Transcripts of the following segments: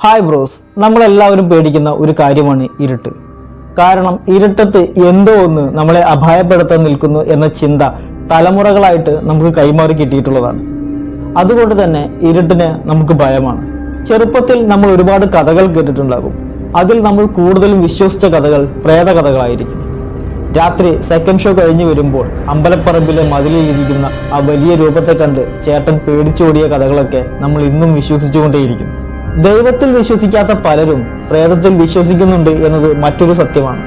Hi bros നമ്മളെല്ലാവരും പേടിക്കുന്ന ഒരു കാര്യമാണ് ഇരുട്ട്. കാരണം ഇരുട്ടത്ത് എന്തോ ഒന്ന് നമ്മളെ അപായപ്പെടുത്താൻ നിൽക്കുന്നു എന്ന ചിന്ത തലമുറകളായിട്ട് നമുക്ക് കൈമാറി കിട്ടിയിട്ടുള്ളതാണ്. അതുകൊണ്ട് തന്നെ ഇരുട്ടിന് നമുക്ക് ഭയമാണ്. ചെറുപ്പത്തിൽ നമ്മൾ ഒരുപാട് കഥകൾ കേട്ടിട്ടുണ്ടാകും. അതിൽ നമ്മൾ കൂടുതലും വിശ്വസിച്ച കഥകൾ പ്രേത കഥകളായിരിക്കും. രാത്രി സെക്കൻഡ് ഷോ കഴിഞ്ഞു വരുമ്പോൾ അമ്പലപ്പറമ്പിലെ മതിലിൽ ഇരിക്കുന്ന ആ വലിയ രൂപത്തെ കണ്ട് ചേട്ടൻ പേടിച്ചോടിയ കഥകളൊക്കെ നമ്മൾ ഇന്നും വിശ്വസിച്ചുകൊണ്ടേയിരിക്കും. ദൈവത്തിൽ വിശ്വസിക്കാത്ത പലരും പ്രേതത്തിൽ വിശ്വസിക്കുന്നുണ്ട് എന്നത് മറ്റൊരു സത്യമാണ്.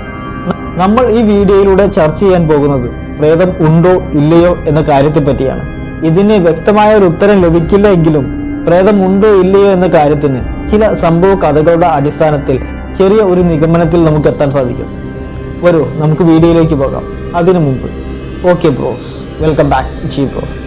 നമ്മൾ ഈ വീഡിയോയിലൂടെ ചർച്ച ചെയ്യാൻ പോകുന്നത് പ്രേതം ഉണ്ടോ ഇല്ലയോ എന്ന കാര്യത്തെ പറ്റിയാണ്. ഇതിന് വ്യക്തമായ ഒരു ഉത്തരം ലഭിക്കില്ല എങ്കിലും പ്രേതം ഉണ്ടോ ഇല്ലയോ എന്ന കാര്യത്തിന് ചില സംഭവ കഥകളുടെ അടിസ്ഥാനത്തിൽ ചെറിയ ഒരു നിഗമനത്തിൽ നമുക്ക് എത്താൻ സാധിക്കും. വരൂ നമുക്ക് വീഡിയോയിലേക്ക് പോകാം. അതിനു മുമ്പ്. Okay bros welcome back G bros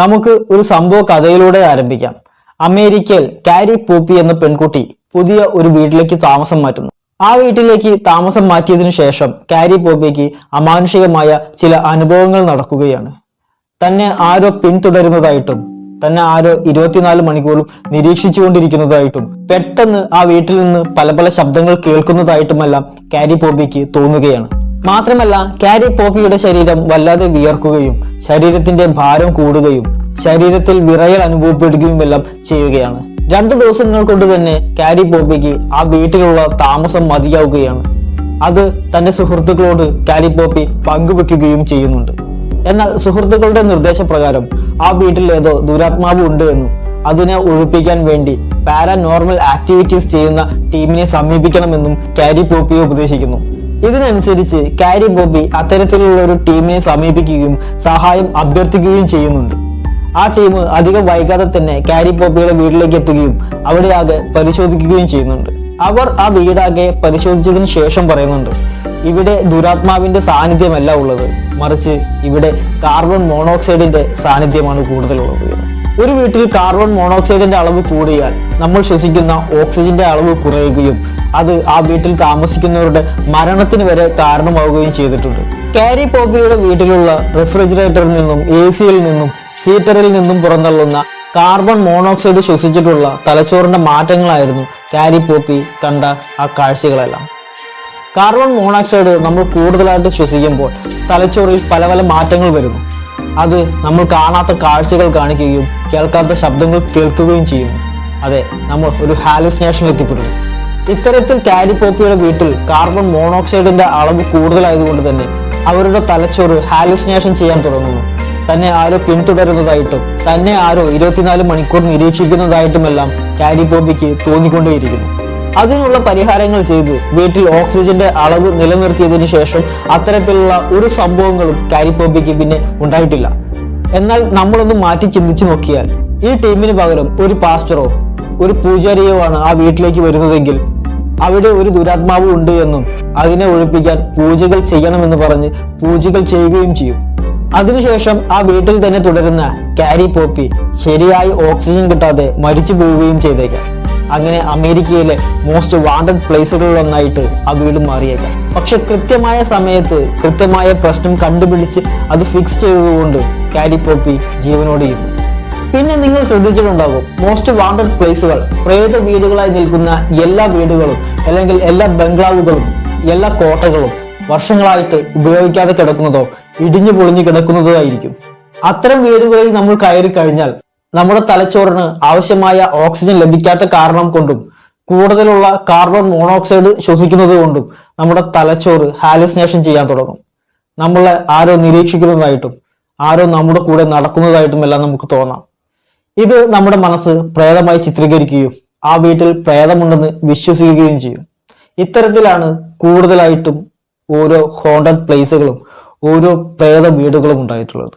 നമുക്ക് ഒരു സംഭവ കഥയിലൂടെ ആരംഭിക്കാം. അമേരിക്കയിൽ കാരി പൂപ്പി എന്ന പെൺകുട്ടി പുതിയ ഒരു വീട്ടിലേക്ക് താമസം മാറ്റുന്നു. ആ വീട്ടിലേക്ക് താമസം മാറ്റിയതിനു ശേഷം കാരി പോപ്പിക്ക് അമാനുഷികമായ ചില അനുഭവങ്ങൾ നടക്കുകയാണ്. തന്നെ ആരോ പിന്തുടരുന്നതായിട്ടും തന്നെ ആരോ ഇരുപത്തിനാല് മണിക്കൂറും നിരീക്ഷിച്ചുകൊണ്ടിരിക്കുന്നതായിട്ടും പെട്ടെന്ന് ആ വീട്ടിൽ നിന്ന് പല പല ശബ്ദങ്ങൾ കേൾക്കുന്നതായിട്ടുമെല്ലാം കാരി പോപ്പിക്ക് തോന്നുകയാണ്. മാത്രമല്ല കാരി പോപ്പിയുടെ ശരീരം വല്ലാതെ വിയർക്കുകയും ശരീരത്തിന്റെ ഭാരം കൂടുകയും ശരീരത്തിൽ വിറയൽ അനുഭവപ്പെടുകയും എല്ലാം ചെയ്യുകയാണ്. രണ്ടു ദിവസങ്ങൾ കൊണ്ട് തന്നെ കാരി പോപ്പിക്ക് ആ വീട്ടിലുള്ള താമസം മതിയാവുകയാണ്. അത് തന്റെ സുഹൃത്തുക്കളോട് കാരി പോപ്പി പങ്കുവെക്കുകയും ചെയ്യുന്നുണ്ട്. എന്നാൽ സുഹൃത്തുക്കളുടെ നിർദ്ദേശപ്രകാരം ആ വീട്ടിൽ ഏതോ ദുരാത്മാവ് ഉണ്ട് എന്നും അതിനെ ഒഴിപ്പിക്കാൻ വേണ്ടി പാരാനോർമൽ ആക്ടിവിറ്റീസ് ചെയ്യുന്ന ടീമിനെ സമീപിക്കണമെന്നും കാരി പോപ്പിയെ ഉപദേശിക്കുന്നു. ഇതിനനുസരിച്ച് കാരി ബോബി അത്തരത്തിലുള്ള ഒരു ടീമിനെ സമീപിക്കുകയും സഹായം അഭ്യർത്ഥിക്കുകയും ചെയ്യുന്നുണ്ട്. ആ ടീം അധികം വൈകാതെ തന്നെ കാരി ബോബിയുടെ വീട്ടിലേക്ക് എത്തുകയും അവിടെ ആകെ പരിശോധിക്കുകയും ചെയ്യുന്നുണ്ട്. അവർ ആ വീടാകെ പരിശോധിച്ചതിന് ശേഷം പറയുന്നുണ്ട് ഇവിടെ ദുരാത്മാവിന്റെ സാന്നിധ്യമല്ല ഉള്ളത്. മറിച്ച് ഇവിടെ കാർബൺ മോണോക്സൈഡിന്റെ സാന്നിധ്യമാണ് കൂടുതലുള്ളത്. ഒരു വീട്ടിൽ കാർബൺ മോണോക്സൈഡിന്റെ അളവ് കൂടിയാൽ നമ്മൾ ശ്വസിക്കുന്ന ഓക്സിജന്റെ അളവ് കുറയുകയും അത് ആ വീട്ടിൽ താമസിക്കുന്നവരുടെ മരണത്തിന് വരെ കാരണമാവുകയും ചെയ്തിട്ടുണ്ട്. കാരി പോപ്പിയുടെ വീട്ടിലുള്ള റെഫ്രിജറേറ്ററിൽ നിന്നും എ സിയിൽ നിന്നും ഹീറ്ററിൽ നിന്നും പുറന്തള്ളുന്ന കാർബൺ മോണോക്സൈഡ് ശ്വസിച്ചിട്ടുള്ള തലച്ചോറിന്റെ മാറ്റങ്ങളായിരുന്നു കാരി പോപ്പി കണ്ട ആ കാഴ്ചകളെല്ലാം. കാർബൺ മോണോക്സൈഡ് നമ്മൾ കൂടുതലായിട്ട് ശ്വസിക്കുമ്പോൾ തലച്ചോറിൽ പല പല മാറ്റങ്ങൾ വരുന്നു. അത് നമ്മൾ കാണാത്ത കാഴ്ചകൾ കാണിക്കുകയും കേൾക്കാത്ത ശബ്ദങ്ങൾ കേൾക്കുകയും ചെയ്യുന്നു. അതെ നമ്മൾ ഒരു ഹാലുസിനേഷനിൽ എത്തിപ്പെടുന്നു. ഇത്തരത്തിൽ കാരി വീട്ടിൽ കാർബൺ മോണോക്സൈഡിന്റെ അളവ് കൂടുതലായതുകൊണ്ട് തന്നെ അവരുടെ തലച്ചോറ് ഹാലുസിനേഷൻ ചെയ്യാൻ തുടങ്ങുന്നു. തന്നെ ആരോ പിന്തുടരുന്നതായിട്ടും തന്നെ ആരോ ഇരുപത്തിനാല് മണിക്കൂർ നിരീക്ഷിക്കുന്നതായിട്ടുമെല്ലാം കാരി തോന്നിക്കൊണ്ടേയിരിക്കുന്നു. അതിനുള്ള പരിഹാരങ്ങൾ ചെയ്ത് വീട്ടിൽ ഓക്സിജന്റെ അളവ് നിലനിർത്തിയതിനു ശേഷം അത്തരത്തിലുള്ള ഒരു സംഭവങ്ങളും കാരിപ്പോബിക്ക് പിന്നെ ഉണ്ടായിട്ടില്ല. എന്നാൽ നമ്മളൊന്ന് മാറ്റി ചിന്തിച്ചു നോക്കിയാൽ ഈ ടീമിന് പകരം ഒരു പാസ്റ്ററോ ഒരു പൂജാരിയോ ആണ് ആ വീട്ടിലേക്ക് വരുന്നതെങ്കിൽ അവിടെ ഒരു ദുരാത്മാവ് ഉണ്ട് എന്നും അതിനെ ഒഴിപ്പിക്കാൻ പൂജകൾ ചെയ്യണമെന്ന് പറഞ്ഞ് പൂജകൾ ചെയ്യുകയും ചെയ്യും. അതിനുശേഷം ആ വീട്ടിൽ തന്നെ തുടരുന്ന കാരി പോപ്പി ശരിയായി ഓക്സിജൻ കിട്ടാതെ മരിച്ചു പോവുകയും ചെയ്തേക്കാം. അങ്ങനെ അമേരിക്കയിലെ മോസ്റ്റ് വാണ്ടഡ് പ്ലേസുകളിലൊന്നായിട്ട് ആ വീട് മാറിയേക്കാം. പക്ഷെ കൃത്യമായ സമയത്ത് കൃത്യമായ പ്രശ്നം കണ്ടുപിടിച്ച് അത് ഫിക്സ് ചെയ്തതുകൊണ്ട് കാരി പോപ്പി ജീവനോടെ ഇരുന്നു. പിന്നെ നിങ്ങൾ ശ്രദ്ധിച്ചിട്ടുണ്ടാകും മോസ്റ്റ് വാണ്ടഡ് പ്ലേസുകൾ പ്രേത വീടുകളായി നിൽക്കുന്ന എല്ലാ വീടുകളും അല്ലെങ്കിൽ എല്ലാ ബംഗ്ലാവുകളും എല്ലാ കോട്ടകളും വർഷങ്ങളായിട്ട് ഉപയോഗിക്കാതെ കിടക്കുന്നതോ ഇടിഞ്ഞു പൊളിഞ്ഞു കിടക്കുന്നതോ ആയിരിക്കും. അത്തരം വീടുകളിൽ നമ്മൾ കയറി കഴിഞ്ഞാൽ നമ്മുടെ തലച്ചോറിന് ആവശ്യമായ ഓക്സിജൻ ലഭിക്കാത്ത കാരണം കൊണ്ടും കൂടുതലുള്ള കാർബൺ മോണോക്സൈഡ് ശ്വസിക്കുന്നത് കൊണ്ടും നമ്മുടെ തലച്ചോറ് ഹാലുസിനേഷൻ ചെയ്യാൻ തുടങ്ങും. നമ്മളെ ആരോ നിരീക്ഷിക്കുന്നതായിട്ടും ആരോ നമ്മുടെ കൂടെ നടക്കുന്നതായിട്ടും എല്ലാം നമുക്ക് തോന്നാം. ഇത് നമ്മുടെ മനസ്സ് പ്രേതമായി ചിത്രീകരിക്കുകയും ആ വീട്ടിൽ പ്രേതമുണ്ടെന്ന് വിശ്വസിക്കുകയും ചെയ്യും. ഇത്തരത്തിലാണ് കൂടുതലായിട്ടും ഓരോ ഹോണ്ടഡ് പ്ലേസുകളും ഓരോ പ്രേത വീടുകളും ഉണ്ടായിട്ടുള്ളത്.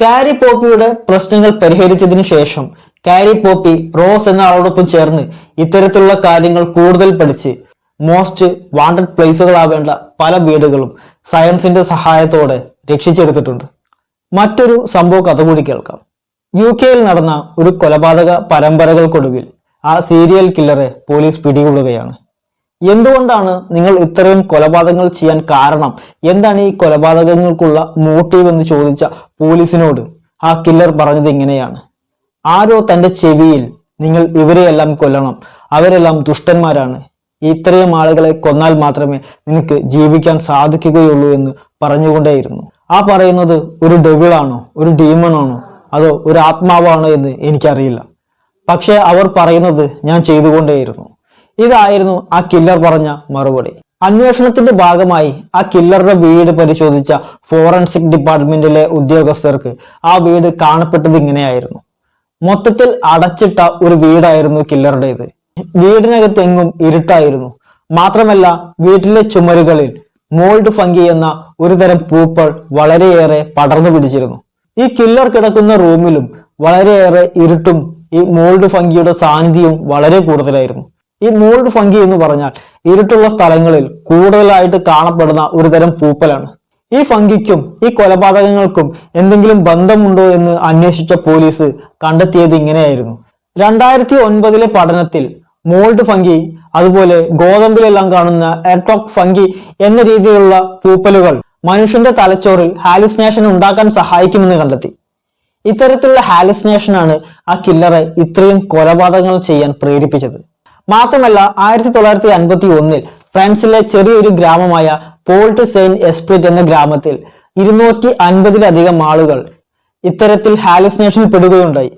കാരി പോപ്പിയുടെ പ്രശ്നങ്ങൾ പരിഹരിച്ചതിനു ശേഷം കാരി പോപ്പി റോസ് എന്ന ആളോടൊപ്പം ചേർന്ന് ഇത്തരത്തിലുള്ള കാര്യങ്ങൾ കൂടുതൽ പഠിച്ച് മോസ്റ്റ് വാണ്ടഡ് പ്ലേസുകളാവേണ്ട പല വീടുകളും സയൻസിന്റെ സഹായത്തോടെ രക്ഷിച്ചെടുത്തിട്ടുണ്ട്. മറ്റൊരു സംഭവ കഥ കൂടി കേൾക്കാം. യു കെയിൽ നടന്ന ഒരു കൊലപാതക പരമ്പരകൾക്കൊടുവിൽ ആ സീരിയൽ കില്ലറെ പോലീസ് പിടികൂടുകയാണ്. എന്തുകൊണ്ടാണ് നിങ്ങൾ ഇത്രയും കൊലപാതകങ്ങൾ ചെയ്യാൻ കാരണം? എന്താണ് ഈ കൊലപാതകങ്ങൾക്കുള്ള മോട്ടീവ് എന്ന് ചോദിച്ച പോലീസിനോട്? ആ കില്ലർ പറഞ്ഞത് ഇങ്ങനെയാണ്. ആരോ തന്റെ ചെവിയിൽ നിങ്ങൾ ഇവരെയെല്ലാം കൊല്ലണം. അവരെല്ലാം ദുഷ്ടന്മാരാണ്. ഇത്രയും ആളുകളെ കൊന്നാൽ മാത്രമേ നിനക്ക് ജീവിക്കാൻ സാധിക്കുകയുള്ളൂ എന്ന് പറഞ്ഞുകൊണ്ടേയിരുന്നു. ആ പറയുന്നത് ഒരു ഡെവിളാണോ ഒരു ഡീമണാണോ അതോ ഒരു ആത്മാവാണോ എന്ന് എനിക്കറിയില്ല. പക്ഷെ അവർ പറയുന്നത് ഞാൻ ചെയ്തുകൊണ്ടേയിരുന്നു. ഇതായിരുന്നു ആ കില്ലർ പറഞ്ഞ മറുപടി. അന്വേഷണത്തിന്റെ ഭാഗമായി ആ കില്ലറുടെ വീട് പരിശോധിച്ച ഫോറൻസിക് ഡിപ്പാർട്ട്മെന്റിലെ ഉദ്യോഗസ്ഥർക്ക് ആ വീട് കാണപ്പെട്ടത് ഇങ്ങനെയായിരുന്നു. മൊത്തത്തിൽ അടച്ചിട്ട ഒരു വീടായിരുന്നു കില്ലറുടേത് വീടിനകത്ത് എങ്ങും ഇരുട്ടായിരുന്നു. മാത്രമല്ല വീട്ടിലെ ചുമരുകളിൽ മോൾഡ് ഫംഗി എന്ന ഒരു തരം പൂക്കൾ വളരെയേറെ പടർന്നു പിടിച്ചിരുന്നു. ഈ കില്ലർ കിടക്കുന്ന റൂമിലും വളരെയേറെ ഇരുട്ടും ഈ മോൾഡ് ഫംഗിയുടെ സാന്നിധ്യവും വളരെ കൂടുതലായിരുന്നു. ഈ മോൾഡ് ഫംഗി എന്ന് പറഞ്ഞാൽ ഇരുട്ടുള്ള സ്ഥലങ്ങളിൽ കൂടുതലായിട്ട് കാണപ്പെടുന്ന ഒരു തരം പൂപ്പലാണ്. ഈ ഫംഗിക്കും ഈ കൊലപാതകങ്ങൾക്കും എന്തെങ്കിലും ബന്ധമുണ്ടോ എന്ന് അന്വേഷിച്ച പോലീസ് കണ്ടെത്തിയത് ഇങ്ങനെയായിരുന്നു. രണ്ടായിരത്തി ഒൻപതിലെ പഠനത്തിൽ മോൾഡ് ഫംഗി അതുപോലെ ഗോതമ്പിലെല്ലാം കാണുന്ന എർട്ടോക് ഫംഗി എന്ന രീതിയിലുള്ള പൂപ്പലുകൾ മനുഷ്യന്റെ തലച്ചോറിൽ ഹാലുസിനേഷൻ ഉണ്ടാക്കാൻ സഹായിക്കുമെന്ന് കണ്ടെത്തി. ഇത്തരത്തിലുള്ള ഹാലുസിനേഷനാണ് ആ കില്ലറെ ഇത്രയും കൊലപാതകങ്ങൾ ചെയ്യാൻ പ്രേരിപ്പിച്ചത്. മാത്രമല്ല ആയിരത്തി തൊള്ളായിരത്തി അൻപത്തി ഒന്നിൽ ഫ്രാൻസിലെ ചെറിയൊരു ഗ്രാമമായ പോൾട്ട് സെയിന്റ് എസ്പ്രിറ്റ് എന്ന ഗ്രാമത്തിൽ ഇരുന്നൂറ്റി അൻപതിലധികം ആളുകൾ ഇത്തരത്തിൽ ഹാലുസിനേഷനിൽ പെടുകയുണ്ടായി.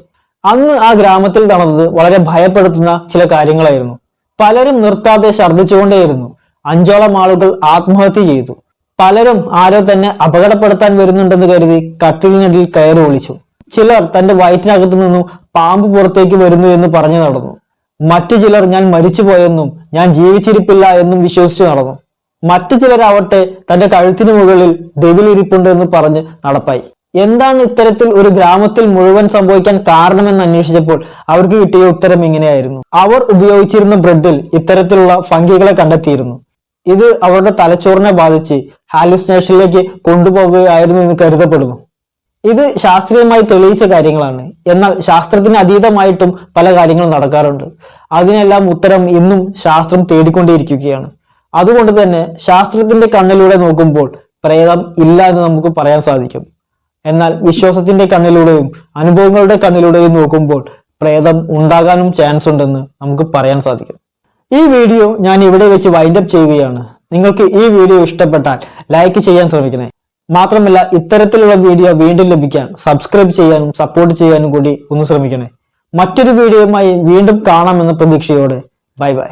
അന്ന് ആ ഗ്രാമത്തിൽ നടന്നത് വളരെ ഭയപ്പെടുത്തുന്ന ചില കാര്യങ്ങളായിരുന്നു. പലരും നിർത്താതെ ഛർദ്ദിച്ചുകൊണ്ടേയിരുന്നു. അഞ്ചോളം ആളുകൾ ആത്മഹത്യ ചെയ്തു. പലരും ആരോ തന്നെ അപകടപ്പെടുത്താൻ വരുന്നുണ്ടെന്ന് കരുതി കട്ടിലിനടിയിൽ കയറി ഒളിച്ചു. ചിലർ തന്റെ വയറ്റിനകത്തു നിന്നും പാമ്പ് പുറത്തേക്ക് വരുന്നു എന്ന് പറഞ്ഞു നടന്നു. മറ്റു ചിലർ ഞാൻ മരിച്ചുപോയെന്നും ഞാൻ ജീവിച്ചിരിപ്പില്ല എന്നും വിശ്വസിച്ചു നടന്നു. മറ്റു ചിലരാവട്ടെ തന്റെ കഴുത്തിന് മുകളിൽ ഡെവിലിരിപ്പുണ്ട് എന്ന് പറഞ്ഞ് നടപ്പായി. എന്താണ് ഇത്തരത്തിൽ ഒരു ഗ്രാമത്തിൽ മുഴുവൻ സംഭവിക്കാൻ കാരണമെന്ന് അന്വേഷിച്ചപ്പോൾ അവർക്ക് കിട്ടിയ ഉത്തരം ഇങ്ങനെയായിരുന്നു. അവർ ഉപയോഗിച്ചിരുന്ന ബ്രെഡിൽ ഇത്തരത്തിലുള്ള ഫംഗികളെ കണ്ടെത്തിയിരുന്നു. ഇത് അവരുടെ തലച്ചോറിനെ ബാധിച്ച് ഹാലുസിനേഷനിലേക്ക് കൊണ്ടുപോകുകയായിരുന്നു എന്ന് കരുതപ്പെടുന്നു. ഇത് ശാസ്ത്രീയമായി തെളിയിച്ച കാര്യങ്ങളാണ്. എന്നാൽ ശാസ്ത്രത്തിന് അതീതമായിട്ടും പല കാര്യങ്ങളും നടക്കാറുണ്ട്. അതിനെല്ലാം ഉത്തരം ഇന്നും ശാസ്ത്രം തേടിക്കൊണ്ടേയിരിക്കുകയാണ്. അതുകൊണ്ട് തന്നെ ശാസ്ത്രത്തിന്റെ കണ്ണിലൂടെ നോക്കുമ്പോൾ പ്രേതം ഇല്ല എന്ന് നമുക്ക് പറയാൻ സാധിക്കും. എന്നാൽ വിശ്വാസത്തിന്റെ കണ്ണിലൂടെയും അനുഭവങ്ങളുടെ കണ്ണിലൂടെയും നോക്കുമ്പോൾ പ്രേതം ഉണ്ടാകാനും ചാൻസ് ഉണ്ടെന്ന് നമുക്ക് പറയാൻ സാധിക്കും. ഈ വീഡിയോ ഞാൻ ഇവിടെ വെച്ച് വൈൻഡപ്പ് ചെയ്യുകയാണ്. നിങ്ങൾക്ക് ഈ വീഡിയോ ഇഷ്ടപ്പെട്ടാൽ ലൈക്ക് ചെയ്യാൻ ശ്രമിക്കണേ. മാത്രമല്ല ഇത്തരത്തിലുള്ള വീഡിയോ വീണ്ടും ലഭിക്കാൻ സബ്സ്ക്രൈബ് ചെയ്യാനും സപ്പോർട്ട് ചെയ്യാനും കൂടി ഒന്ന് ശ്രമിക്കണേ. മറ്റൊരു വീഡിയോയുമായി വീണ്ടും കാണാമെന്ന പ്രതീക്ഷയോടെ. Bye bye